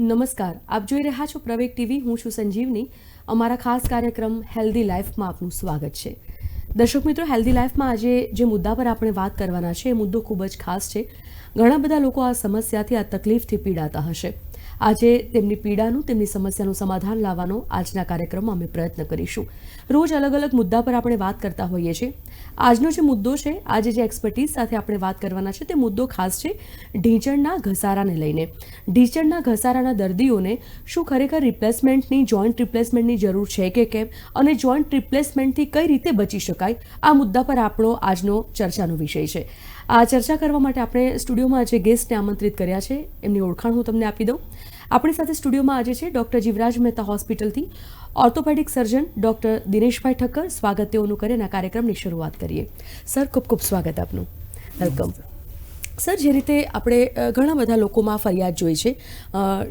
નમસ્કાર, આપ જોઈ રહ્યા છો પ્રવેગ ટીવી, હું છું સંજીવની. અમારા ખાસ કાર્યક્રમ હેલ્ધી લાઈફમાં આપનું સ્વાગત છે. દર્શક મિત્રો, હેલ્ધી લાઈફમાં આજે જે મુદ્દા પર આપણે વાત કરવાના છે, એ મુદ્દો ખૂબ જ ખાસ છે. ઘણા બધા લોકો આ સમસ્યાથી, આ તકલીફથી પીડાતા હશે. આજે તેમની પીડાનું, તેમની સમસ્યાનું સમાધાન લાવવાનો આજના કાર્યક્રમમાં અમે પ્રયત્ન કરીશું. રોજ અલગ અલગ મુદ્દા પર આપણે વાત કરતા હોઈએ છીએ. આજનો જે મુદ્દો છે, આજે જે એક્સપર્ટીઝ સાથે આપણે વાત કરવાના છે, તે મુદ્દો ખાસ છે ઢીંચણના ઘસારાને લઈને. ઢીંચણના ઘસારાના દર્દીઓને શું ખરેખર રિપ્લેસમેન્ટની જોઈન્ટ રિપ્લેસમેન્ટની જરૂર છે કે કેમ? અને જોઈન્ટ રિપ્લેસમેન્ટથી કઈ રીતે બચી શકાય? આ મુદ્દા પર આપણો આજનો ચર્ચાનો વિષય છે. આ ચર્ચા કરવા માટે આપણે સ્ટુડિયોમાં જે ગેસ્ટને આમંત્રિત કર્યા છે. એમની ઓળખાણ હું તમને આપી દઉં. આપણી સાથે સ્ટુડિયોમાં આજે છે doctor Jivraj Mehta હોસ્પિટલથી orthopaedic surgeon doctor Dineshbhai Thakkar. સ્વાગત તેઓનું કરીને આ કાર્યક્રમની શરૂઆત કરીએ. સર, ખૂબ ખૂબ સ્વાગત આપનું. વેલકમ સર, જે રીતે આપણે ઘણા બધા લોકોમાં ફરિયાદ જોઈ છે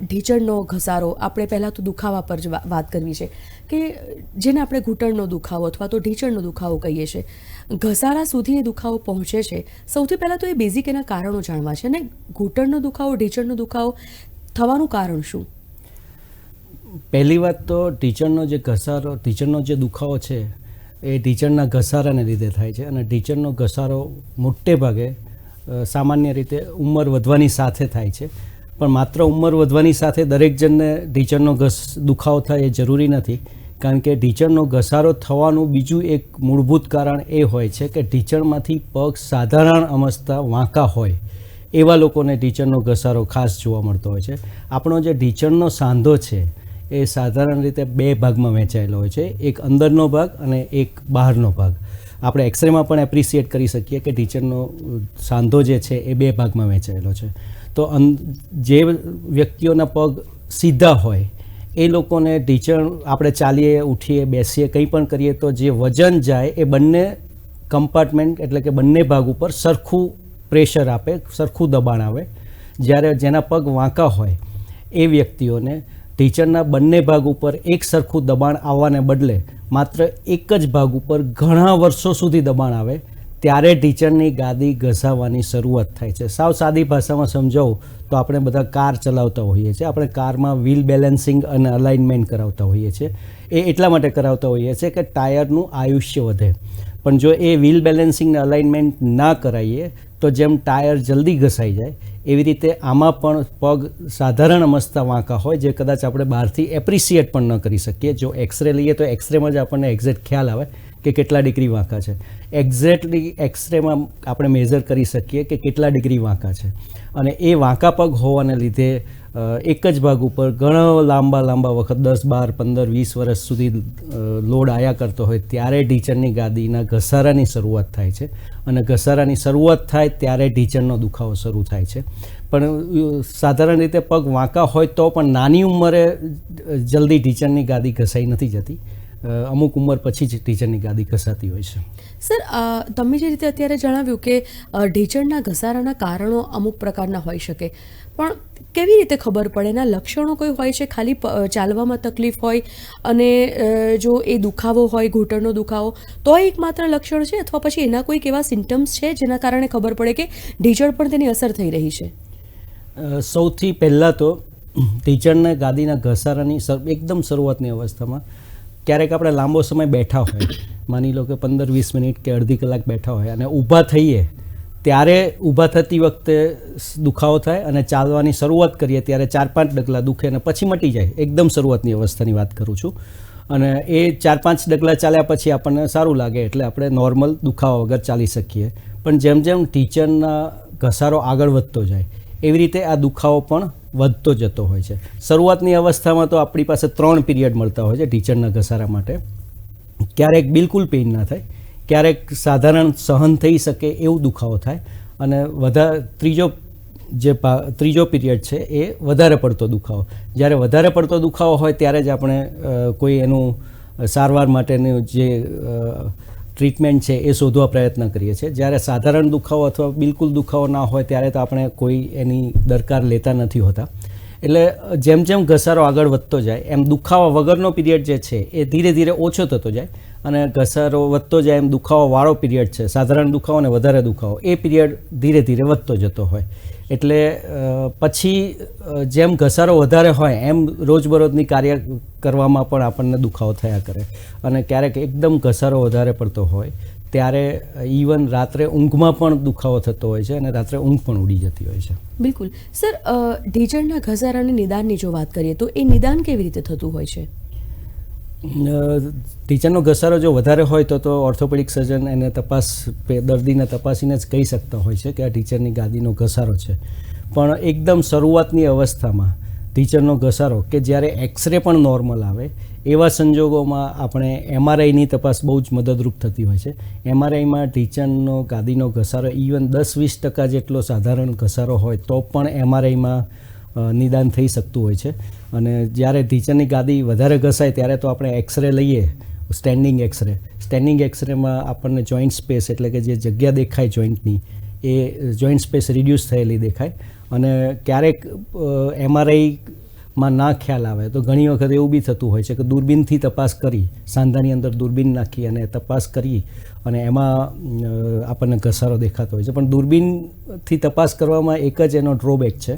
ઢીચણનો ઘસારો, આપણે પહેલાં તો દુખાવા પર જ વાત કરવી છે કે જેને આપણે ઘૂંટણનો દુખાવો અથવા તો ઢીંચણનો દુખાવો કહીએ છીએ ઘસારા સુધી એ દુખાવો પહોંચે છે. સૌથી પહેલાં તો એ બેઝિક એના કારણો જાણવા છે અને ઘૂંટણનો દુખાવો, ઢીચણનો દુખાવો થવાનું કારણ શું? પહેલી વાત તો ટીચરનો જે ઘસારો, ટીચરનો જે દુખાવો છે, એ ટીચરના ઘસારાને લીધે થાય છે અને ટીચરનો ઘસારો મોટે ભાગે સામાન્ય રીતે ઉંમર વધવાની સાથે થાય છે. પણ માત્ર ઉંમર વધવાની સાથે દરેક જણને ટીચરનો ઘસ, દુખાવો થાય એ જરૂરી નથી. કારણ કે ટીચરનો ઘસારો થવાનું બીજું એક મૂળભૂત કારણ એ હોય છે કે ટીચરમાંથી પગ સાધારણ અમસ્તા વાંકા હોય. એવા લોકોને ટીચરનો ઘસારો ખાસ જોવા મળતો હોય છે. આપણો જે ટીચરનો સાંધો છે, એ સાધારણ રીતે બે ભાગમાં વહેંચાયેલો હોય છે. એક અંદરનો ભાગ અને એક બહારનો ભાગ. આપણે એક્સરેમાં પણ એપ્રિસિએટ કરી શકીએ કે ટીચરનો સાંધો જે છે, એ બે ભાગમાં વહેંચાયેલો છે. તો જે વ્યક્તિઓના પગ સીધા હોય, એ લોકોને ટીચર આપણે ચાલીએ, ઉઠીએ, બેસીએ, કંઈ પણ કરીએ તો જે વજન જાય, એ બંને કમ્પાર્ટમેન્ટ એટલે કે બંને ભાગ ઉપર સરખું પ્રેશર આપે, સરખું દબાણ આવે. જ્યારે જેના પગ વાંકા હોય, એ વ્યક્તિઓને ટીચરના બંને ભાગ ઉપર એક સરખું દબાણ આવવાને બદલે માત્ર એક જ ભાગ ઉપર ઘણા વર્ષો સુધી દબાણ આવે, ત્યારે ટીચરની ગાદી ઘસાવાની શરૂઆત થાય છે. સાવ સાદી ભાષામાં સમજાવું તો આપણે બધા કાર ચલાવતા હોઈએ છીએ. આપણે કારમાં વ્હીલ બેલેન્સિંગ અને અલાઇનમેન્ટ કરાવતા હોઈએ છીએ. એ એટલા માટે કરાવતા હોઈએ છીએ કે ટાયરનું આયુષ્ય વધે. પણ જો એ વ્હીલ બેલેન્સિંગને અલાઇનમેન્ટ ના કરાવીએ તો જેમ ટાયર જલ્દી ઘસાઈ જાય, એવી રીતે આમાં પણ પગ સાધારણ અમસ્તા વાંકા હોય, જે કદાચ આપણે બહારથી એપ્રિસિએટ પણ ન કરી શકીએ. જો એક્સરે લઈએ તો એક્સરેમાં જ આપણને એક્ઝેક્ટ ખ્યાલ આવે કે કેટલા ડિગ્રી વાંકા છે. એક્ઝેક્ટલી એક્સરેમાં આપણે મેઝર કરી શકીએ કે કેટલા ડિગ્રી વાંકા છે. અને એ વાંકા પગ હોવાને લીધે એક જ ભાગ ઉપર ઘણો લાંબા લાંબા વખત દસ, બાર, પંદર, વીસ વર્ષ સુધી લોડ આયા કરતો હોય ત્યારે ઢીચણની ગાદીના ઘસારાની શરૂઆત થાય છે. અને ઘસારાની શરૂઆત થાય ત્યારે ઢીચણનો દુખાવો શરૂ થાય છે. પણ સાધારણ રીતે પગ વાંકા હોય તો પણ નાની ઉંમરે જલ્દી ઢીચણની ગાદી ઘસાઈ નથી જતી. અમુક ઉંમર પછી જ ટીચરની ગાદી ઘસાતી હોય છે. સર તમે જે રીતે અત્યારે જણાવ્યું કે અ, ઘસારાના કારણો અમુક પ્રકારના હોઈ શકે પણ કેવી રીતે ખબર પડે? એના લક્ષણો કોઈ હોય છે? ખાલી ચાલવામાં તકલીફ હોય અને જો એ દુખાવો હોય ઘૂંટણનો દુખાવો તો એક માત્ર લક્ષણ છે? અથવા પછી એના કોઈક એવા સિમ્ટમ્સ છે જેના કારણે ખબર પડે કે ઢીચડ પણ તેની અસર થઈ રહી છે? સૌથી પહેલાં તો ટીચરના ગાદીના ઘસારાની એકદમ શરૂઆતની અવસ્થામાં ક્યારેક આપણે લાંબો સમય બેઠા હોય, માની લો કે પંદર વીસ મિનિટ કે અડધી કલાક બેઠા હોય અને ઊભા થઈએ, ત્યારે ઊભા થતી વખતે દુખાવો થાય અને ચાલવાની શરૂઆત કરીએ ત્યારે ચાર પાંચ ડગલા દુખે અને પછી મટી જાય. એકદમ શરૂઆતની અવસ્થાની વાત કરું છું. અને એ ચાર પાંચ ડગલા ચાલ્યા પછી આપણને સારું લાગે એટલે આપણે નોર્મલ દુખાવા વગર ચાલી શકીએ. પણ જેમ જેમ ટીચરના ઘસારો આગળ વધતો જાય એવી રીતે આ દુખાવો પણ વધતો જતો હોય છે. શરૂઆતની અવસ્થામાં તો આપણી પાસે ત્રણ પીરિયડ મળતા હોય છે ટીચરના ઘસારા માટે. ક્યારેક બિલકુલ પેઇન ના થાય, ક્યારેક સાધારણ સહન થઈ શકે એવું દુખાવો થાય અને વધારે ત્રીજો જે ત્રીજો પીરિયડ છે એ વધારે પડતો દુખાવો. જ્યારે વધારે પડતો દુખાવો હોય ત્યારે જ આપણે કોઈ એનું સારવાર માટેનું જે ટ્રીટમેન્ટ છે એ શોધવા પ્રયત્ન કરીએ છીએ. જ્યારે સાધારણ દુખાવો અથવા બિલકુલ દુખાવો ના હોય ત્યારે તો આપણે કોઈ એની દરકાર લેતા નથી હોતા. એટલે જેમ જેમ ઘસારો આગળ વધતો જાય, એમ દુખાવા વગરનો પીરિયડ જે છે એ ધીરે ધીરે ઓછો થતો જાય અને ઘસારો વધતો જાય એમ દુખાવો વાળો પીરિયડ છે. સાધારણ દુખાવો અને વધારે દુખાવો, એ પીરિયડ ધીરે ધીરે વધતો જતો હોય. એટલે પછી જેમ ઘસારો વધારે હોય, એમ રોજબરોજની કાર્ય કરવામાં પણ આપણને દુખાવો થયા કરે. અને ક્યારેક એકદમ ઘસારો વધારે પડતો હોય, ત્યારે ઇવન રાત્રે ઊંઘમાં પણ દુખાવો થતો હોય છે અને રાત્રે ઊંઘ પણ ઉડી જતી હોય છે. બિલકુલ. સર ઢીચણના ઘસારાની નિદાનની જો વાત કરીએ, તો એ નિદાન કેવી રીતે થતું હોય છે? ટીચરનો ઘસારો જો વધારે હોય તો તો ઓર્થોપેડિક સર્જન એને તપાસ દર્દીને તપાસીને જ કહી શકતા હોય છે કે આ ટીચરની ગાદીનો ઘસારો છે. પણ એકદમ શરૂઆતની અવસ્થામાં ટીચરનો ઘસારો કે જ્યારે એક્સરે પણ નોર્મલ આવે, એવા સંજોગોમાં આપણે એમઆરઆઈની તપાસ બહુ જ મદદરૂપ થતી હોય છે. એમઆરઆઈમાં ટીચરનો ગાદીનો ઘસારો ઇવન દસ વીસ ટકા જેટલો સાધારણ ઘસારો હોય તો પણ એમઆરઆઈમાં નિદાન થઈ શકતું હોય છે. અને જ્યારે ટીચરની ગાદી વધારે ઘસાય ત્યારે તો આપણે એક્સરે લઈએ, સ્ટેન્ડિંગ એક્સરે. સ્ટેન્ડિંગ એક્સરેમાં આપણને જોઈન્ટ સ્પેસ એટલે કે જે જગ્યા દેખાય જોઈન્ટની, એ જોઈન્ટ સ્પેસ રિડ્યુસ થયેલી દેખાય. અને ક્યારેક એમઆરઆઈમાં ના ખ્યાલ આવે તો ઘણી વખત એવું બી થતું હોય છે કે દૂરબીનથી તપાસ કરી, સાંધાની અંદર દૂરબીન નાખી અને તપાસ કરી અને એમાં આપણને ઘસારો દેખાતો હોય છે. પણ દૂરબીનથી તપાસ કરવામાં એક જ એનો ડ્રોબેક છે.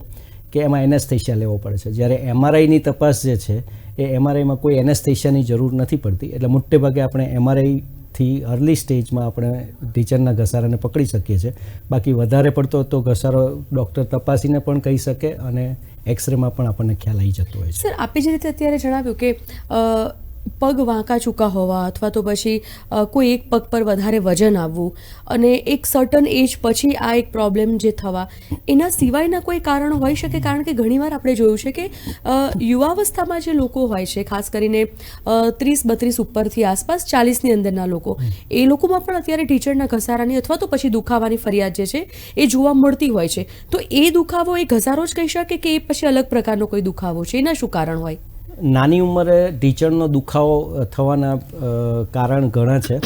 કે એમાં એનેસ્થેશિયા લેવો પડે છે. જ્યારે એમઆરઆઈની તપાસ જે છે, એ એમઆરઆઈમાં કોઈ એનેસ્થેશિયાની જરૂર નથી પડતી. એટલે મોટે ભાગે આપણે એમઆરઆઈથી અર્લી સ્ટેજમાં આપણે ટીચરના ઘસારાને પકડી શકીએ છીએ. બાકી વધારે પડતો તો ઘસારો ડૉક્ટર તપાસીને પણ કહી શકે અને એક્સરેમાં પણ આપણને ખ્યાલ આવી જતો હોય છે. સર, આપે જે રીતે અત્યારે જણાવ્યું કે પગ વાંકા ચૂકા હોવા અથવા તો પછી કોઈ એક પગ પર વધારે વજન આવવું અને એક સર્ટન એજ પછી આ એક પ્રોબ્લેમ જે થવા, એના સિવાયના કોઈ કારણો હોઈ શકે? કારણ કે ઘણીવાર આપણે જોયું છે કે યુવાવસ્થામાં જે લોકો હોય છે, ખાસ કરીને ત્રીસ બત્રીસ ઉપરથી આસપાસ ચાલીસની અંદરના લોકો, એ લોકોમાં પણ અત્યારે ટીચરના ઘસારાની અથવા તો પછી દુખાવાની ફરિયાદ જે છે, એ જોવા મળતી હોય છે. તો એ દુખાવો એ ઘસારો જ કહી શકે કે એ પછી અલગ પ્રકારનો કોઈ દુખાવો છે? એના શું કારણ હોય? નાની ઉંમરે ઢીચણનો દુખાવો થવાના કારણ ઘણા છે.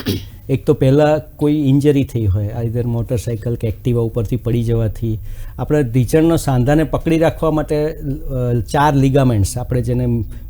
એક તો પહેલાં કોઈ ઇન્જરી થઈ હોય આઈધર મોટરસાઇકલ કે એક્ટિવા ઉપરથી પડી જવાથી. આપણે ઢીચણનો સાંધાને પકડી રાખવા માટે ચાર લિગામેન્ટ્સ, આપણે જેને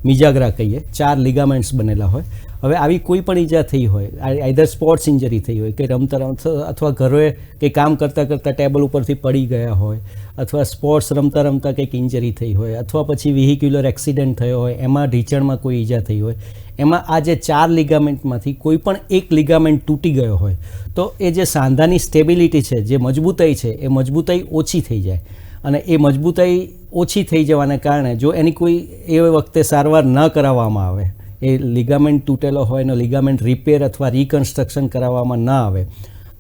મિજાગરા કહીએ, ચાર લિગામેન્ટ્સ બનેલા હોય. હવે આવી કોઈ પણ ઈજા થઈ હોય આઈધર સ્પોર્ટ્સ ઇન્જરી થઈ હોય, કે રમતા અથવા ઘરે કંઈ કામ કરતાં કરતાં ટેબલ ઉપરથી પડી ગયા હોય, અથવા સ્પોર્ટ્સ રમતા રમતા કંઈક ઇન્જરી થઈ હોય, અથવા પછી વિહિક્યુલર એક્સિડન્ટ થયો હોય, એમાં ઢીચણમાં કોઈ ઈજા થઈ હોય, એમાં આ જે ચાર લિગામેન્ટમાંથી કોઈ પણ એક લિગામેન્ટ તૂટી ગયો હોય, તો એ જે સાંધાની સ્ટેબિલિટી છે, જે મજબૂતાઈ છે, એ મજબૂતાઈ ઓછી થઈ જાય. અને એ મજબૂતાઈ ઓછી થઈ જવાને કારણે જો એની કોઈ એ વખતે સારવાર ન કરાવવામાં આવે એ લિગામેન્ટ તૂટેલો હોય એનો લિગામેન્ટ રિપેર અથવા રિકન્સ્ટ્રક્શન કરાવવામાં ન આવે.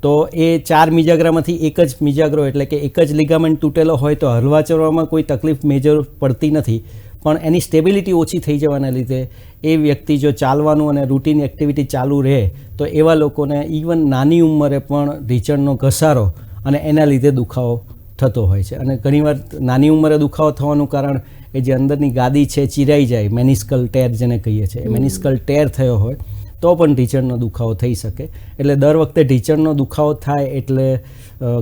તો એ ચાર મિજાગ્રામાંથી એક જ મિજાગ્રો એટલે કે એક જ લિગામેન્ટ તૂટેલો હોય તો હલવા ચલવામાં કોઈ તકલીફ મેજર પડતી નથી. પણ એની સ્ટેબિલિટી ઓછી થઈ જવાના લીધે એ વ્યક્તિ જો ચાલવાનું અને રૂટીન એક્ટિવિટી ચાલુ રહે, તો એવા લોકોને ઇવન નાની ઉંમરે પણ ઢીચણનો ઘસારો અને એના લીધે દુખાવો થતો હોય છે. અને ઘણીવાર નાની ઉંમરે દુખાવો થવાનું કારણ એ જે અંદરની ગાદી છે ચિરાઈ જાય મેનિસ્કલ ટેર જેને કહીએ છીએ. મેનિસ્કલ ટેર થયો હોય તો પણ ઢીચણનો દુખાવો થઈ શકે. એટલે દર વખતે ઢીચણનો દુખાવો થાય એટલે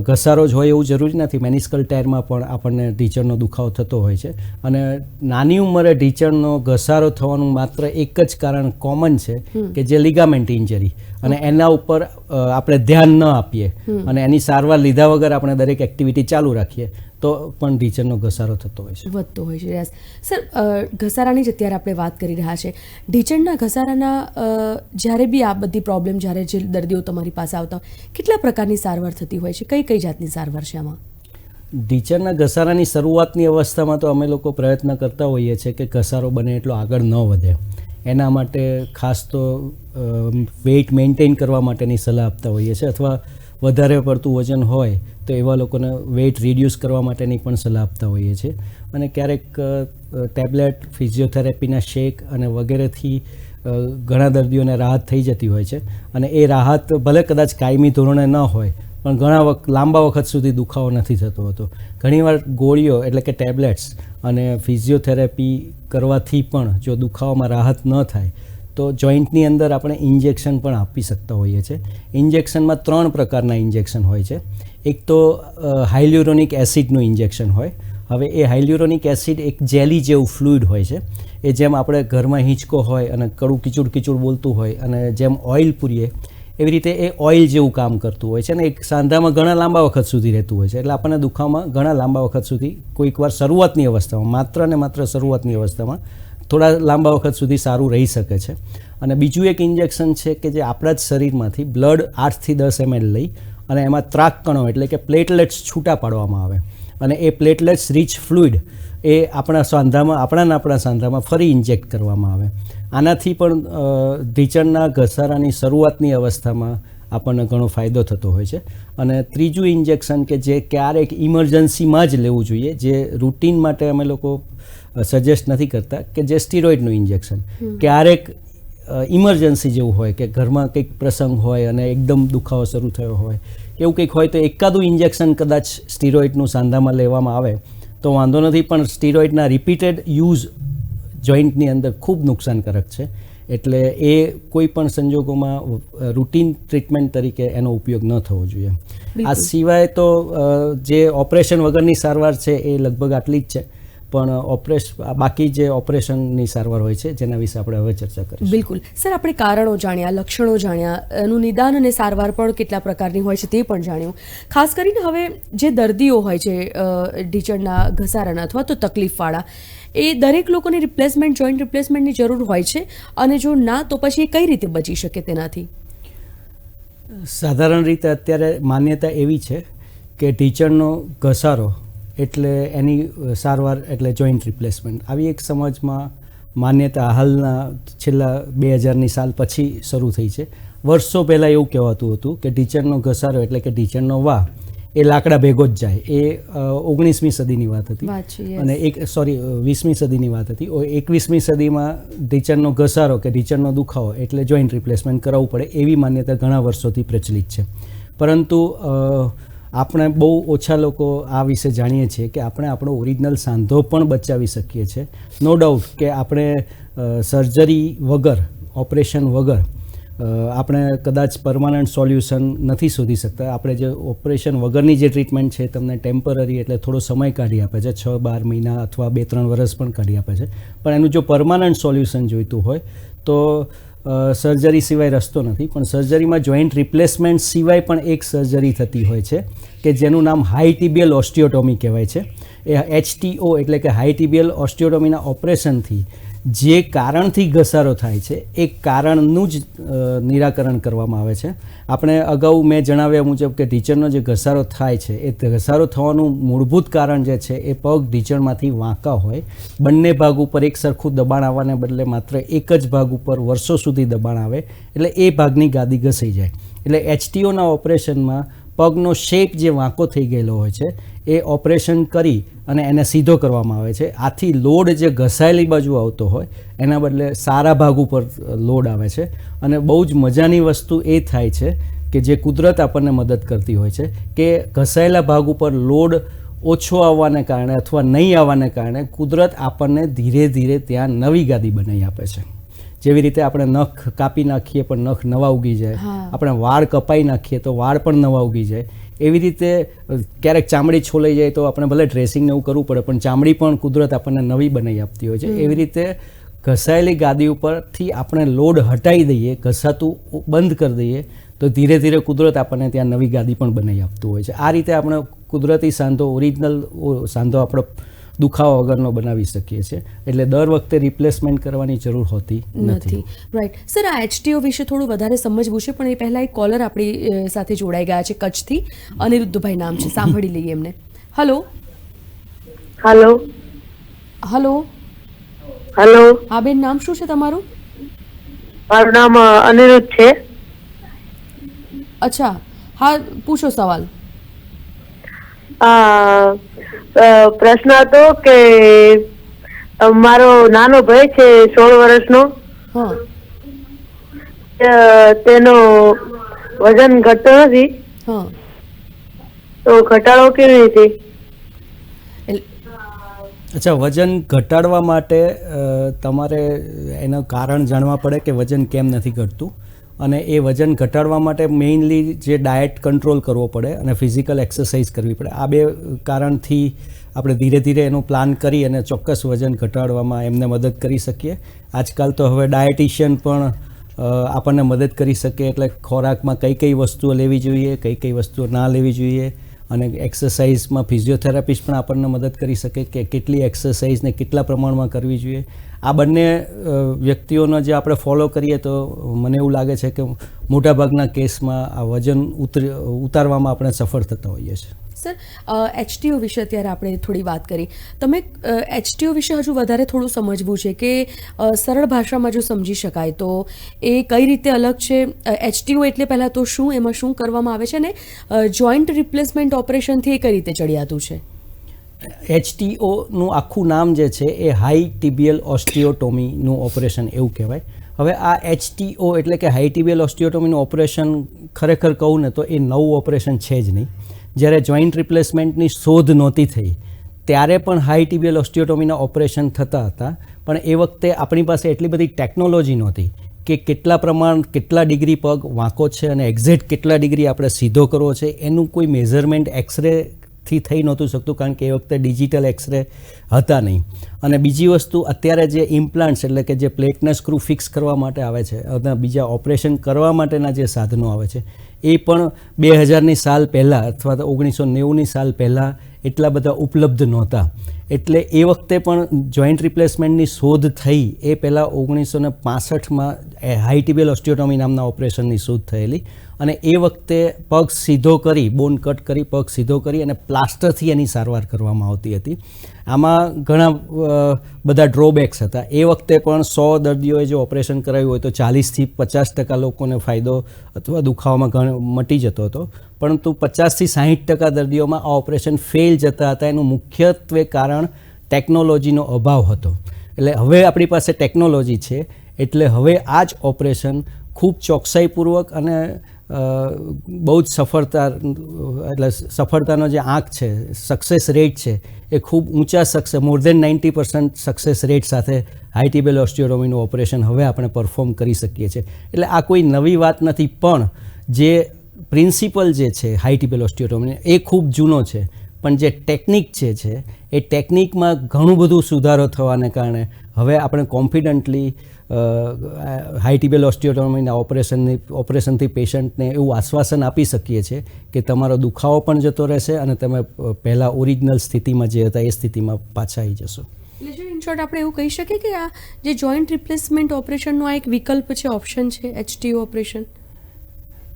ઘસારો જ હોય એવું જરૂરી નથી. મેનિસ્કલ ટેરમાં પણ આપણને ઢીચણનો દુખાવો થતો હોય છે. અને નાની ઉંમરે ઢીચણનો ઘસારો થવાનું માત્ર એક જ કારણ કોમન છે કે જે લિગામેન્ટ ઇન્જરી અને એના ઉપર આપણે ધ્યાન ન આપીએ. અને એની સારવાર લીધા વગર આપણે દરેક એક્ટિવિટી ચાલુ રાખીએ. તો પણ ઢીચરનો ઘસારો થતો હોય છે. વધતો હોય છે યસ સર ઘસારાની જ અત્યારે આપણે વાત કરી રહ્યા છે. ઢીચરના ઘસારાના જ્યારે બી આ બધી પ્રોબ્લેમ જ્યારે જે દર્દીઓ તમારી પાસે આવતા હોય કેટલા પ્રકારની સારવાર થતી હોય છે? કઈ કઈ જાતની સારવાર છે આમાં? ઢીચરના ઘસારાની શરૂઆતની અવસ્થામાં તો અમે લોકો પ્રયત્ન કરતા હોઈએ છીએ કે ઘસારો બને એટલો આગળ ન વધે. એના માટે ખાસ તો વેઇટ મેન્ટેન કરવા માટેની સલાહ આપતા હોઈએ છીએ. અથવા વધારે પડતું વજન હોય તો એવા લોકોને વેઇટ રિડ્યુસ કરવા માટેની પણ સલાહ આપતા હોઈએ છીએ. અને ક્યારેક ટેબ્લેટ ફિઝિયોથેરાપીના શેક અને વગેરેથી ઘણા દર્દીઓને રાહત થઈ જતી હોય છે. અને એ રાહત ભલે કદાચ કાયમી ધોરણે ન હોય, પણ ઘણા વખત લાંબા વખત સુધી દુખાવો નથી થતો હતો. ઘણીવાર ગોળીઓ એટલે કે ટેબ્લેટ્સ અને ફિઝિયોથેરાપી કરવાથી પણ જો દુખાવામાં રાહત ન થાય, તો જોઈન્ટની અંદર આપણે ઇન્જેક્શન પણ આપી શકતા હોઈએ છીએ. ઇન્જેક્શનમાં ત્રણ પ્રકારના ઇન્જેક્શન હોય છે. એક તો હાઇલ્યુરોનિક એસિડનું ઇન્જેક્શન હોય. હવે એ હાઇલ્યુરોનિક એસિડ એક જેલી જેવું ફ્લુઇડ હોય છે. એ જેમ આપણે ઘરમાં હિંચકો હોય અને કડું કિચુડ કિચુડ બોલતું હોય અને જેમ ઓઇલ પૂરીએ, એવી રીતે એ ઓઇલ જેવું કામ કરતું હોય છે અને એક સાંધામાં ઘણા લાંબા વખત સુધી રહેતું હોય છે. એટલે આપણને દુખાવામાં ઘણા લાંબા વખત સુધી કોઈક વાર શરૂઆતની અવસ્થામાં, માત્ર ને માત્ર શરૂઆતની અવસ્થામાં થોડા લાંબા વખત સુધી સારું રહી શકે છે. અને બીજું એક ઇન્જેક્શન છે કે જે આપણા જ શરીરમાંથી બ્લડ આઠથી દસ એમએલ લઈ અને એમાં ત્રાક કણો એટલે કે પ્લેટલેટ્સ છૂટા પાડવામાં આવે. અને એ પ્લેટલેટ્સ રીચ ફ્લુઇડ એ આપણા સાંધામાં આપણાને આપણા સાંધામાં ફરી ઇન્જેક્ટ કરવામાં આવે. આનાથી પણ ઢીચણના ઘસારાની શરૂઆતની અવસ્થામાં આપણને ઘણો ફાયદો થતો હોય છે. અને ત્રીજું ઇન્જેક્શન કે જે ક્યારેક ઇમરજન્સીમાં જ લેવું જોઈએ જે રૂટીન માટે અમે લોકો સજેસ્ટ નથી કરતા કે જે સ્ટીરોઇડનું ઇન્જેક્શન ક્યારેક ઇમરજન્સી જેવું હોય કે ઘરમાં કંઈક પ્રસંગ હોય અને એકદમ દુખાવો શરૂ થયો હોય એવું કંઈક હોય તો એકાદું ઇન્જેક્શન કદાચ સ્ટીરોઇડનું સાંધામાં લેવામાં આવે તો વાંધો નથી પણ સ્ટીરોઇડના રિપીટેડ યુઝ જોઈન્ટની અંદર ખૂબ નુકસાનકારક છે. એટલે એ કોઈ પણ સંજોગોમાં રૂટીન ટ્રીટમેન્ટ તરીકે એનો ઉપયોગ ન થવો જોઈએ. આ સિવાય તો જે ઓપરેશન વગરની સારવાર છે એ લગભગ આટલી જ છે. પણ ઓપરેશન બાકી જે ઓપરેશનની સારવાર હોય છે જેના વિશે આપણે હવે ચર્ચા કરીશું. બિલકુલ. સર આપણે કારણો જાણ્યા લક્ષણો જાણ્યા એનું નિદાન અને સારવાર પણ કેટલા પ્રકારની હોય છે તે પણ જાણ્યું. ખાસ કરીને હવે જે દર્દીઓ હોય છે ઢીચણના ઘસારાના અથવા તો તકલીફવાળા એ દરેક લોકોને રિપ્લેસમેન્ટ જોઈન્ટ રિપ્લેસમેન્ટની જરૂર હોય છે અને જો ના તો પછી એ કઈ રીતે બચી શકે તેનાથી? સાધારણ રીતે અત્યારે માન્યતા એવી છે કે ટીચરનો ઘસારો એટલે એની સારવાર એટલે જોઈન્ટ રિપ્લેસમેન્ટ આવી એક સમાજમાં માન્યતા હાલના છેલ્લા બે હજારની સાલ પછી શરૂ થઈ છે. વર્ષો પહેલાં એવું કહેવાતું હતું કે ટીચરનો ઘસારો એટલે કે ટીચરનો વાહ એ લાકડા ભેગો જ જાય. એ ઓગણીસમી સદીની વાત હતી. અને એક સોરી વીસમી સદીની વાત હતી. ઓ એકવીસમી સદીમાં ટીચરનો ઘસારો કે ટીચરનો દુખાવો એટલે જોઈન્ટ રિપ્લેસમેન્ટ કરાવવું પડે એવી માન્યતા ઘણા વર્ષોથી પ્રચલિત છે. પરંતુ આપણે બહુ ઓછા લોકો આ વિશે જાણીએ છીએ કે આપણે આપણો ઓરિજિનલ સાંધો પણ બચાવી શકીએ છીએ. નો ડાઉટ કે આપણે સર્જરી વગર ઓપરેશન વગર આપણે કદાચ પરમાનન્ટ સોલ્યુશન નથી શોધી શકતા. આપણે જે ઓપરેશન વગરની જે ટ્રીટમેન્ટ છે તમને ટેમ્પરરી એટલે થોડો સમય કાઢી આપે છે, છ, બાર મહિના અથવા બે, ત્રણ વર્ષ પણ કાઢી આપે છે. પણ એનું જો પરમાનન્ટ સોલ્યુશન જોઈતું હોય, તો સર્જરી સિવાય રસ્તો નથી, પણ સર્જરીમાં જોઈન્ટ રિપ્લેસમેન્ટ સિવાય પણ એક સર્જરી થતી હોય છે, કે જેનું નામ હાઈ ટીબિયલ ઓસ્ટિયોટોમી કહેવાય છે. એ એચટીઓ એટલે કે હાઈ ટિબિયલ ઓસ્ટિયોટોમીના ઓપરેશનથી જે કારણથી ઘસારો થાય છે, એ કારણનું જ નિરાકરણ કરવામાં આવે છે. આપણે અગાઉ મેં જણાવ્યા મુજબ કે ઢીચણનો જે ઘસારો થાય છે, એ ઘસારો થવાનું મૂળભૂત કારણ જે છે, એ પગ ઢીચણમાંથી વાંકા હોય. બંને ભાગ ઉપર એક સરખું દબાણ આવવાને બદલે માત્ર એક જ ભાગ ઉપર વર્ષો સુધી દબાણ આવે, એટલે એ ભાગની ગાદી ઘસાઈ જાય. એટલે એચટીઓના ઓપરેશનમાં પગનો શેપ જે વાંકો થઈ ગયેલો હોય છે એ ઓપરેશન કરી અને એને સીધો કરવામાં આવે છે. આથી લોડ જે ઘસાયેલી બાજુ આવતો હોય એના બદલે સારા ભાગ ઉપર લોડ આવે છે. અને બહુ જ મજાની વસ્તુ એ થાય છે કે જે કુદરત આપણને મદદ કરતી હોય છે કે ઘસાયેલા ભાગ ઉપર લોડ ઓછો આવવાને કારણે અથવા નહીં આવવાને કારણે કુદરત આપણને ધીરે ધીરે ત્યાં નવી ગાદી બનાવી આપે છે. જેવી રીતે આપણે નખ કાપી નાખીએ પણ નખ નવા ઉગી જાય આપણે વાળ કપાઈ નાખીએ તો વાળ પણ નવા ઉગી જાય એવી રીતે ક્યારેક ચામડી છોલાઈ જાય તો આપણે ભલે ડ્રેસિંગ ને એવું કરવું પડે પણ ચામડી પણ કુદરત આપણને નવી બનાવી આપતી હોય છે. એવી રીતે ઘસાયેલી ગાદી ઉપરથી આપણે લોડ હટાવી દઈએ ઘસાતું બંધ કરી દઈએ તો ધીરે ધીરે કુદરત આપણને ત્યાં નવી ગાદી પણ બનાવી આપતું હોય છે. આ રીતે આપણે કુદરતી સાંધો ઓરિજિનલ સાંધો આપણો દુખાવા વગરનો બનાવી શકીએ છીએ. એટલે દર વખતે રિપ્લેસમેન્ટ કરવાની જરૂર હોતી નથી. રાઈટ સર આ એચટીઓ વિશે થોડું વધારે સમજવું છે પણ એ પહેલાં એક કોલર આપણી સાથે જોડાઈ ગયા છે કચ્છથી. અનિરુદ્ધભાઈ નામ છે. સાંભળી લઈએ એમને. હલો હલો હલો હલો હા બેન નામ શું છે તમારું? મારું નામ અનિરુદ્ધ છે. અચ્છા. હા પૂછો સવાલ. પ્રશ્ન હતો કે મારો નાનો ભાઈ છે સોળ વર્ષનો. હા. તેનો વજન ઘટતો નથી. હા. તો ઘટાડો કેવી રીતે? અચ્છા વજન ઘટાડવા માટે અ, તમારે એનું કારણ જાણવા પડે કે વજન કેમ નથી ઘટતું? અને એ વજન ઘટાડવા માટે મેઇનલી જે ડાયટ કંટ્રોલ કરવો પડે અને ફિઝિકલ એક્સરસાઇઝ કરવી પડે. આ બે કારણથી આપણે ધીરે ધીરે એનું પ્લાન કરી અને ચોક્કસ વજન ઘટાડવામાં એમને મદદ કરી શકીએ. આજકાલ તો હવે ડાયટિશિયન પણ આપણને મદદ કરી શકે એટલે ખોરાકમાં કઈ કઈ વસ્તુઓ લેવી જોઈએ, કઈ કઈ વસ્તુઓ ના લેવી જોઈએ અને એક્સરસાઇઝમાં ફિઝિયોથેરાપિસ્ટ પણ આપણને મદદ કરી શકે કે કેટલી એક્સરસાઇઝને કેટલા પ્રમાણમાં કરવી જોઈએ. આ બંને વ્યક્તિઓનો જે આપણે ફોલો કરીએ તો મને એવું લાગે છે કે મોટાભાગના કેસમાં આ વજન ઉતર, ઉતારવામાં આપણે સફળ થતા હોઈએ છીએ. સર એચટીઓ વિશે અત્યારે આપણે થોડી વાત કરી. તમે એચટીઓ વિશે હજુ વધારે થોડું સમજવું છે કે સરળ ભાષામાં જો સમજી શકાય તો એ કઈ રીતે અલગ છે? એચટીઓ એટલે પહેલાં તો શું, એમાં શું કરવામાં આવે છે ને જોઈન્ટ રિપ્લેસમેન્ટ ઓપરેશનથી એ કઈ રીતે ચડિયાતું છે? એચટીઓનું આખું નામ જે છે એ હાઈ ટીબીએલ ઓસ્ટિયોટોમીનું ઓપરેશન એવું કહેવાય. હવે આ એચટીઓ એટલે કે હાઈ ટીબીએલ ઓસ્ટિયોટોમીનું ઓપરેશન ખરેખર કહું ને તો એ નવું ઓપરેશન છે જ નહીં. જ્યારે જોઈન્ટ રિપ્લેસમેન્ટની શોધ નહોતી થઈ, ત્યારે પણ હાઈ ટીબીએલ ઓસ્ટિયોટોમીના ઓપરેશન થતા હતા. પણ એ વખતે આપણી પાસે એટલી બધી ટેકનોલોજી નહોતી કે કેટલા પ્રમાણ, કેટલા ડિગ્રી પગ વાંકો છે અને એક્ઝેક્ટ કેટલા ડિગ્રી આપણે સીધો કરવો છે, એનું કોઈ મેઝરમેન્ટ એક્સરે થી થઈ નહોતું શકતું કારણ કે એ વખતે ડિજિટલ એક્સરે હતા નહીં. અને બીજી વસ્તુ, અત્યારે જે ઇમ્પ્લાન્ટ્સ એટલે કે જે પ્લેટને સ્ક્રૂ ફિક્સ કરવા માટે આવે છે, અને બીજા ઓપરેશન કરવા માટેના જે સાધનો આવે છે, એ પણ બે હજારની સાલ પહેલાં અથવા તો ઓગણીસો નેવુંની સાલ પહેલાં એટલા બધા ઉપલબ્ધ નહોતા. એટલે એ વખતે પણ જોઈન્ટ રિપ્લેસમેન્ટની શોધ થઈ, એ પહેલાં ઓગણીસો ને પાસઠમાં હાઈ ટિબિયલ ઓસ્ટિયોટોમી નામના ઓપરેશનની શોધ થયેલી. અને એ વખતે પગ સીધો કરી, બોન કટ કરી, પગ સીધો કરી અને પ્લાસ્ટરથી એની સારવાર કરવામાં આવતી હતી. આમાં ઘણા બધા ડ્રોબેક્સ હતા. એ વખતે પણ સો દર્દીઓએ જો ઓપરેશન કરાવ્યું હોય તો ચાલીસથી પચાસ ટકા લોકોને ફાયદો અથવા દુખાવામાં ઘણો, મટી જતો હતો. પરંતુ પચાસથી સાહીઠ ટકા દર્દીઓમાં આ ઓપરેશન ફેલ જતા હતા. એનું મુખ્યત્વે કારણ ટેકનોલોજીનો અભાવ હતો. એટલે હવે આપણી પાસે ટેકનોલોજી છે. એટલે હવે આ જ ઓપરેશન ખૂબ ચોકસાઈપૂર્વક અને બહુ જ સફળતા, એટલે સફળતાનો જે આંક છે સક્સેસ રેટ છે, એ ખૂબ ઊંચા success more than ninety percent success rate સાથે હાઈટીબેલ ઓસ્ટિયોરોમીનું ઓપરેશન હવે આપણે પરફોર્મ કરી શકીએ છીએ. એટલે આ કોઈ નવી વાત નથી, પણ જે પ્રિન્સિપલ જે છે હાઈટીબેલ ઓસ્ટિયોટોમી એ ખૂબ જૂનો છે. પણ જે ટેકનિક જે છે, એ ટેકનિકમાં ઘણું બધું સુધારો થવાને કારણે હવે આપણે કોન્ફિડન્ટલી હાઈટીબેલ ઓસ્ટિયોટોમીના ઓપરેશનની, ઓપરેશનથી પેશન્ટને એવું આશ્વાસન આપી શકીએ છીએ કે તમારો દુખાવો પણ જતો રહેશે અને તમે પહેલાં ઓરિજિનલ સ્થિતિમાં જે હતા એ સ્થિતિમાં પાછા આવી જશો. એટલે જો ઇન શોર્ટ આપણે એવું કહી શકીએ કે આ જે જોઈન્ટ રિપ્લેસમેન્ટ ઓપરેશનનો આ એક વિકલ્પ છે ઓપ્શન છે એચટીઓ ઓપરેશન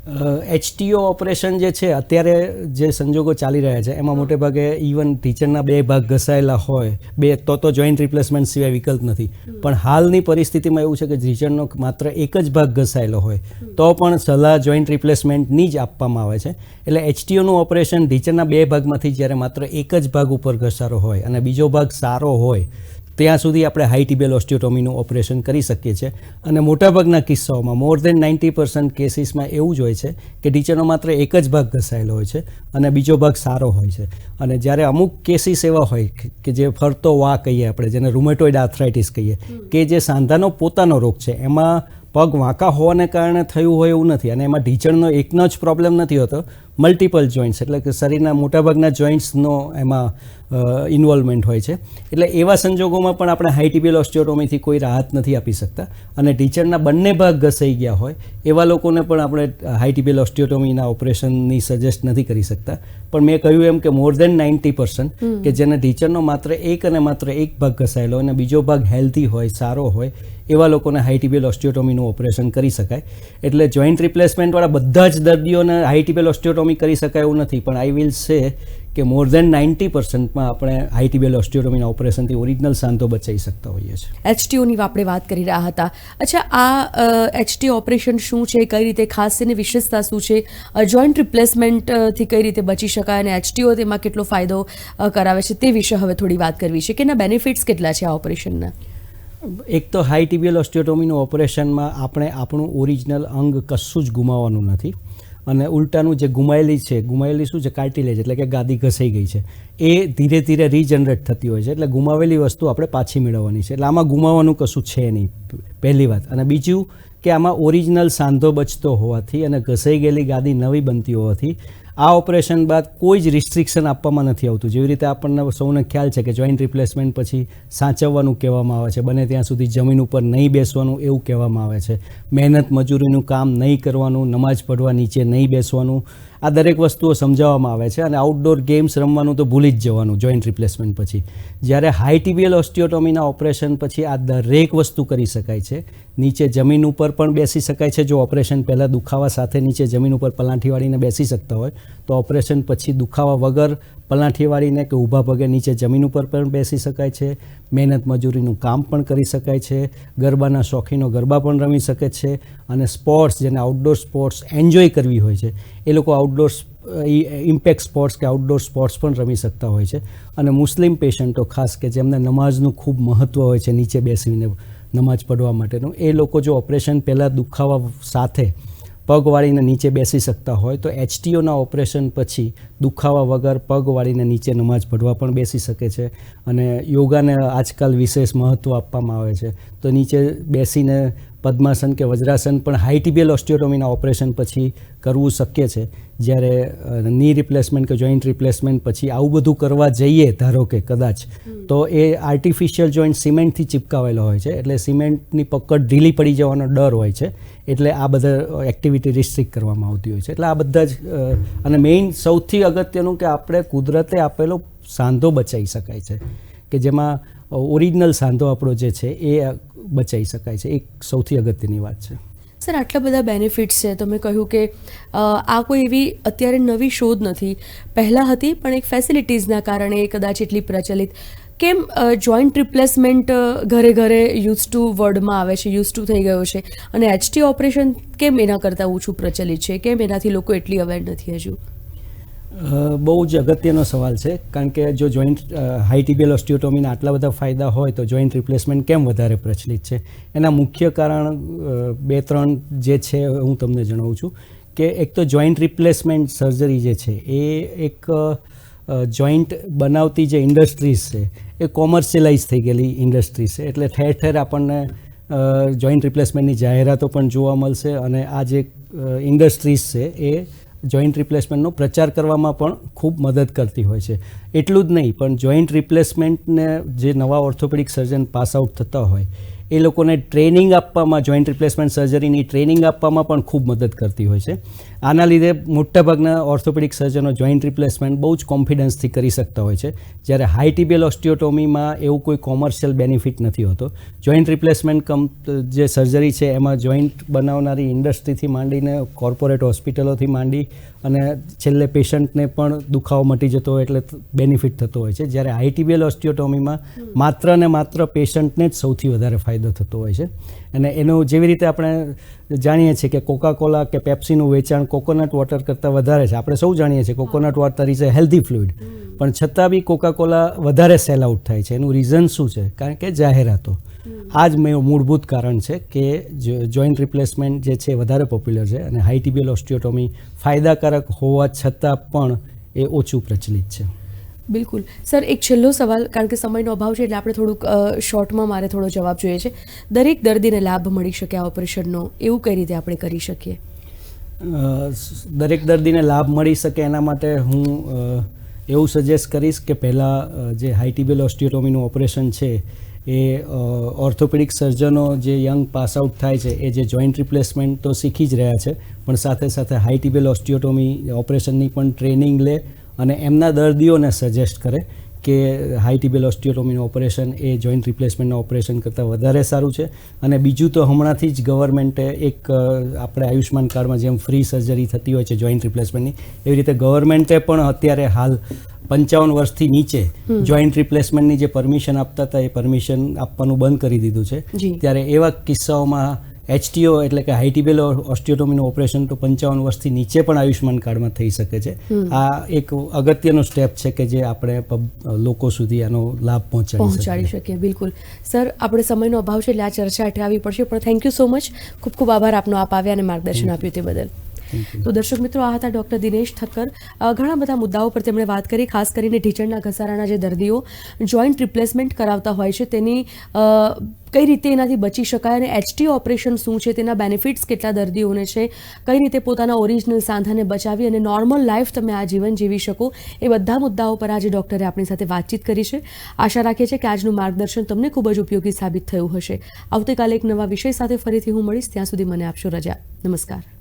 એચટીઓ ઓપરેશન જે છે, અત્યારે જે સંજોગો ચાલી રહ્યા છે, એમાં મોટે ભાગે ઇવન ટીચરના બે ભાગ ઘસાયેલા હોય, બે તો તો જોઈન્ટ રિપ્લેસમેન્ટ સિવાય વિકલ્પ નથી. પણ હાલની પરિસ્થિતિમાં એવું છે કે ટીચરનો માત્ર એક જ ભાગ ઘસાયેલો હોય, તો પણ સલાહ જોઈન્ટ રિપ્લેસમેન્ટની જ આપવામાં આવે છે. એટલે એચટીઓનું ઓપરેશન ટીચરના બે ભાગમાંથી જ્યારે માત્ર એક જ ભાગ ઉપર ઘસારો હોય અને બીજો ભાગ સારો હોય ત્યાં સુધી આપણે હાઈ ટિબેલ ઓસ્ટિયોટોમીનું ઓપરેશન કરી શકીએ છીએ. અને મોટાભાગના કિસ્સાઓમાં મોર દેન નાઇન્ટી પર્સન્ટ કેસીસમાં એવું જ હોય છે કે ટીચરનો માત્ર એક જ ભાગ ઘસાયેલો હોય છે અને બીજો ભાગ સારો હોય છે. અને જ્યારે અમુક કેસીસ એવા હોય કે- જે ફરતો વા કહીએ આપણે, જેને રૂમેટોઇડ આર્થરાઇટિસ કહીએ, કે જે સાંધાનો પોતાનો રોગ છે, એમાં પગ વાંકા હોવાને કારણે થયું હોય એવું નથી અને એમાં ઢીચણનો એકનો જ પ્રોબ્લેમ નથી હોતો મલ્ટિપલ જોઈન્ટ્સ એટલે કે શરીરના મોટાભાગના જોઈન્ટ્સનો એમાં ઇન્વોલ્વમેન્ટ હોય છે. એટલે એવા સંજોગોમાં પણ આપણે હાઈટીબિયલ ઓસ્ટિયોટોમીથી કોઈ રાહત નથી આપી શકતા. અને ટીચરના બંને ભાગ ઘસાઈ ગયા હોય એવા લોકોને પણ આપણે હાઈટીબિયલ ઓસ્ટિયોટોમીના ઓપરેશનની સજેસ્ટ નથી કરી શકતા. પણ મેં કહ્યું એમ કે મોર દેન નાઇન્ટી પર્સન્ટ કે જેને ટીચરનો માત્ર એક અને માત્ર એક ભાગ ઘસાયેલો અને બીજો ભાગ હેલ્ધી હોય સારો હોય એવા લોકોને હાઈટીબિયલ ઓસ્ટિયોટોમીનું ઓપરેશન કરી શકાય. એટલે જોઈન્ટ રિપ્લેસમેન્ટવાળા બધા જ દર્દીઓને હાઈટીબિયલ ઓસ્ટિયોટોમી કરી શકાય એવું નથી પણ આઈ વિલ સે કે મોર દેન નાઇન્ટી પર્સન્ટમાં આપણે હાઈટીબિયલ ઓસ્ટિયોટોમીના ઓપરેશનથી ઓરિજિનલ સાંધો બચાવી શકતા હોઈએ છીએ. એચટીઓની આપણે વાત કરી રહ્યા હતા. અચ્છા આ એચટી ઓપરેશન શું છે કઈ રીતે ખાસ એની વિશેષતા શું છે? જોઈન્ટ રિપ્લેસમેન્ટથી કઈ રીતે બચી શકાય અને એચટીઓ તેમાં કેટલો ફાયદો કરાવે છે તે વિશે હવે થોડી વાત કરવી છે. કે એના બેનિફિટ્સ કેટલા છે આ ઓપરેશનના એક તો હાઈ ટિબિયલ ઓસ્ટિયોટોમીનું ઓપરેશનમાં આપણે આપણું ઓરિજિનલ અંગ કશું જ ગુમાવવાનું નથી. અને ઉલટાનું જે ગુમાયેલી છે, ગુમાયેલી શું છે? કાર્ટિલેજ એટલે કે ગાદી ઘસાઈ ગઈ છે. એ ધીરે ધીરે રીજનરેટ થતી હોય છે, એટલે ગુમાવેલી વસ્તુ આપણે પાછી મેળવવાની છે. એટલે આમાં ગુમાવવાનું કશું છે નહીં, પહેલી વાત. અને બીજું કે આમાં ઓરિજિનલ સાંધો બચતો હોવાથી અને ઘસાઈ ગયેલી ગાદી નવી બનતી હોવાથી આ ઓપરેશન બાદ કોઈ જ રિસ્ટ્રિક્શન આપવામાં નથી આવતું. જેવી રીતે આપણને સૌને ખ્યાલ છે કે જોઈન્ટ રિપ્લેસમેન્ટ પછી સાચવવાનું કહેવામાં આવે છે. બને ત્યાં સુધી જમીન ઉપર નહીં બેસવાનું એવું કહેવામાં આવે છે. મહેનત મજૂરીનું કામ નહીં કરવાનું, નમાજ પઢવા નીચે નહીં બેસવાનું આ દરેક વસ્તુઓ સમજાવવામાં આવે છે અને આઉટડોર ગેમ્સ રમવાનું તો ભૂલી જ જવાનું જોઈન્ટ રિપ્લેસમેન્ટ પછી. જ્યારે હાઈ ટીબીએલ ઓસ્ટિયોટોમીના ઓપરેશન પછી આ દરેક વસ્તુ કરી શકાય છે. નીચે જમીન ઉપર પણ બેસી શકાય છે. જો ઓપરેશન પહેલાં દુખાવા સાથે નીચે જમીન ઉપર પલાંઠી વાળીને બેસી શકતા હોય, તો ઓપરેશન પછી દુખાવા વગર પલાંઠી વાળીને કે ઊભા પગે નીચે જમીન ઉપર પણ બેસી શકાય છે. મહેનત મજૂરીનું કામ પણ કરી શકાય છે. ગરબાના શોખીનો ગરબા પણ રમી શકે છે. અને સ્પોર્ટ્સ જેને આઉટડોર સ્પોર્ટ્સ એન્જોય કરવી હોય છે, એ લોકો આઉટડોર ઇમ્પેક્ટ સ્પોર્ટ્સ કે આઉટડોર સ્પોર્ટ્સ પણ રમી શકતા હોય છે. અને મુસ્લિમ પેશન્ટો ખાસ કે જેમને નમાઝનું ખૂબ મહત્ત્વ હોય છે, નીચે બેસીને નમાજ પઢવા માટેનું, એ લોકો જો ઓપરેશન પહેલાં દુખાવા સાથે પગ વાળીને નીચે બેસી શકતા હોય તો એચટીઓના ઓપરેશન પછી દુખાવા વગર પગ વાળીને નીચે નમાજ પઢવા પણ બેસી શકે છે અને યોગાને આજકાલ વિશેષ મહત્ત્વ આપવામાં આવે છે. તો નીચે બેસીને પદ્માસન કે વજ્રાસન પણ હાઈ ટીબીએલ ઓસ્ટિયોટોમીના ઓપરેશન પછી કરવું શક્ય છે. જ્યારે ની રિપ્લેસમેન્ટ કે જોઈન્ટ રિપ્લેસમેન્ટ પછી આવું બધું કરવા જઈએ ધારો કે કદાચ તો એ આર્ટિફિશિયલ જોઈન્ટ સિમેન્ટથી ચિપકાવેલો હોય છે. એટલે સિમેન્ટની પકડ ઢીલી પડી જવાનો ડર હોય છે. એટલે આ બધા એક્ટિવિટી રિસ્ટ્રિક્ટ કરવામાં આવતી હોય છે. એટલે આ બધા જ અને મેઇન સૌથી અગત્યનું કે આપણે કુદરતે આપેલો સાંધો બચાવી શકાય છે. કે જેમાં ઓરિજિનલ સાંધો આપણો જે છે એ બચાવી શકાય છે. એક સૌથી અગત્યની વાત છે. સર, આટલા બધા બેનિફિટ્સ છે. તમે કહ્યું કે આ કોઈ એવી અત્યારે નવી શોધ નથી. પહેલાં હતી, પણ એક ફેસિલિટીઝના કારણે કદાચ એટલી પ્રચલિત. કેમ જોઈન્ટ રિપ્લેસમેન્ટ ઘરે ઘરે યુઝ ટુ વર્ડમાં આવે છે યુઝ ટુ થઈ ગયો છે? અને એચટી ઓપરેશન કેમ એના કરતાં ઓછું પ્રચલિત છે? કેમ એનાથી લોકો એટલી અવેર નથી હજુ? બહુ જ અગત્યનો સવાલ છે, કારણ કે જો જોઈન્ટ હાઈટીબીએલ ઓસ્ટિયોટોમીના આટલા બધા ફાયદા હોય, તો જોઈન્ટ રિપ્લેસમેન્ટ કેમ વધારે પ્રચલિત છે? એના મુખ્ય કારણ બે ત્રણ જે છે, હું તમને જણાવું છું કે એક તો જોઈન્ટ રિપ્લેસમેન્ટ સર્જરી જે છે, એ એક જોઈન્ટ બનાવતી જે ઇન્ડસ્ટ્રીઝ છે, એ કોમર્શિયલાઇઝ થઈ ગયેલી ઇન્ડસ્ટ્રીઝ છે. એટલે ઠેર ઠેર આપણને જોઈન્ટ રિપ્લેસમેન્ટની જાહેરાતો પણ જોવા મળશે અને આ જે ઇન્ડસ્ટ્રીઝ છે, એ જોઈન્ટ રિપ્લેસમેન્ટનો પ્રચાર કરવામાં પણ ખૂબ મદદ કરતી હોય છે. એટલું જ નહીં, પણ જોઈન્ટ રિપ્લેસમેન્ટને જે નવા ઓર્થોપેડિક સર્જન પાસ આઉટ થતા હોય, એ લોકોને ટ્રેનિંગ આપવામાં જોઈન્ટ રિપ્લેસમેન્ટ સર્જરીની ટ્રેનિંગ આપવામાં પણ ખૂબ મદદ કરતી હોય છે. આના લીધે મોટાભાગના ઓર્થોપેડિક સર્જનો જોઈન્ટ રિપ્લેસમેન્ટ બહુ જ કોન્ફિડન્સથી કરી શકતા હોય છે. જ્યારે હાઈ ટીબીએલ ઓસ્ટિયોટોમીમાં એવું કોઈ કોમર્શિયલ બેનિફિટ નથી હોતો. જોઈન્ટ રિપ્લેસમેન્ટ કમ જે સર્જરી છે, એમાં જોઈન્ટ બનાવનારી ઇન્ડસ્ટ્રીથી માંડીને કોર્પોરેટ હોસ્પિટલોથી માંડી અને છેલ્લે પેશન્ટને પણ દુખાવો મટી જતો હોય એટલે બેનિફિટ થતો હોય છે. જ્યારે હાઈ ટીબીએલ ઓસ્ટિયોટોમીમાં માત્ર ને માત્ર પેશન્ટને જ સૌથી વધારે ફાયદો થતો હોય છે. અને એનો જેવી રીતે આપણે જાણીએ છીએ કે કોકા કોલા કે પેપ્સીનું વેચાણ કોકોનટ વોટર કરતાં વધારે છે. આપણે સૌ જાણીએ છીએ coconut water is a healthy fluid પણ છતાં બી કોકાકોલા વધારે સેલ આઉટ થાય છે. એનું રીઝન શું છે? કારણ કે જાહેરાતો. આ જ મેં મૂળભૂત કારણ છે કે જોઈન્ટ રિપ્લેસમેન્ટ જે છે વધારે પોપ્યુલર છે અને હાઈ ટીબીએલ ઓસ્ટિયોટોમી ફાયદાકારક હોવા છતાં પણ એ ઓછું પ્રચલિત છે. બિલકુલ. સર એક છેલ્લો સવાલ કારણ કે સમયનો અભાવ છે એટલે આપણે થોડુંક શોર્ટમાં મારે થોડો જવાબ જોઈએ છે. દરેક દર્દીને લાભ મળી શકે આ ઓપરેશનનો એવું કઈ રીતે આપણે કરી શકીએ? દરેક દર્દીને લાભ મળી શકે એના માટે હું એવું સજેસ્ટ કરીશ કે પહેલાં જે હાઇટીબેલ ઓસ્ટિયોટોમીનું ઓપરેશન છે, એ ઓર્થોપેડિક સર્જનો જે યંગ પાસ આઉટ થાય છે, એ જે જોઈન્ટ રિપ્લેસમેન્ટ તો શીખી જ રહ્યા છે, પણ સાથે સાથે હાઈ ટીબીએલ ઓસ્ટિયોટોમી ઓપરેશનની પણ ટ્રેનિંગ લે અને એમના દર્દીઓને સજેસ્ટ કરે કે હાઈ ટીબીએલ ઓસ્ટિયોટોમીનું ઓપરેશન એ જોઈન્ટ રિપ્લેસમેન્ટના ઓપરેશન કરતાં વધારે સારું છે. અને બીજું તો હમણાંથી જ ગવર્મેન્ટે એક આપણે આયુષ્માન કાર્ડમાં જેમ ફ્રી સર્જરી થતી હોય છે જોઈન્ટ રિપ્લેસમેન્ટની એવી રીતે ગવર્મેન્ટે પણ અત્યારે હાલ પંચાવન વર્ષથી નીચે જોઈન્ટ રિપ્લેસમેન્ટની જે પરમિશન આપતા હતા એ પરમિશન આપવાનું બંધ કરી દીધું છે. ત્યારે એવા કિસ્સાઓમાં એચટીઓ એટલે કે હાઇટીબેલ ઓસ્ટિયોટોમીનું ઓપરેશન તો પંચાવન વર્ષથી નીચે પણ આયુષ્માન કાર્ડમાં થઈ શકે છે. આ એક અગત્યનો સ્ટેપ છે કે જે આપણે લોકો સુધી આનો લાભ પહોંચાડી પહોંચાડી શકીએ બિલકુલ. સર આપણે સમયનો અભાવ છે એટલે આ ચર્ચા અટકાવવી પડશે પણ થેન્ક યુ સો મચ ખૂબ ખૂબ આભાર આપનો આપ આવ્યા અને માર્ગદર્શન આપ્યું તે બદલ. તો દર્શક મિત્રો, આ હતા ડૉક્ટર દિનેશ ઠક્કર. ઘણા બધા મુદ્દાઓ પર તેમણે વાત કરી, ખાસ કરીને ઢીચણના ઘસારાના જે દર્દીઓ જોઈન્ટ રિપ્લેસમેન્ટ કરાવતા હોય છે, તેની કઈ રીતે એનાથી બચી શકાય અને એચટી ઓપરેશન શું છે, તેના બેનિફિટ્સ કેટલા દર્દીઓને છે, કઈ રીતે પોતાના ઓરિજિનલ સાંધાને બચાવી અને નોર્મલ લાઈફ તમે આ જીવન જીવી શકો, એ બધા મુદ્દાઓ પર આજે ડૉક્ટરે આપણી સાથે વાતચીત કરી છે. આશા રાખીએ છીએ કે આજનું માર્ગદર્શન તમને ખૂબ જ ઉપયોગી સાબિત થયું હશે. આવતીકાલે એક નવા વિષય સાથે ફરીથી હું મળીશ. ત્યાં સુધી મને આપશો રજા. નમસ્કાર.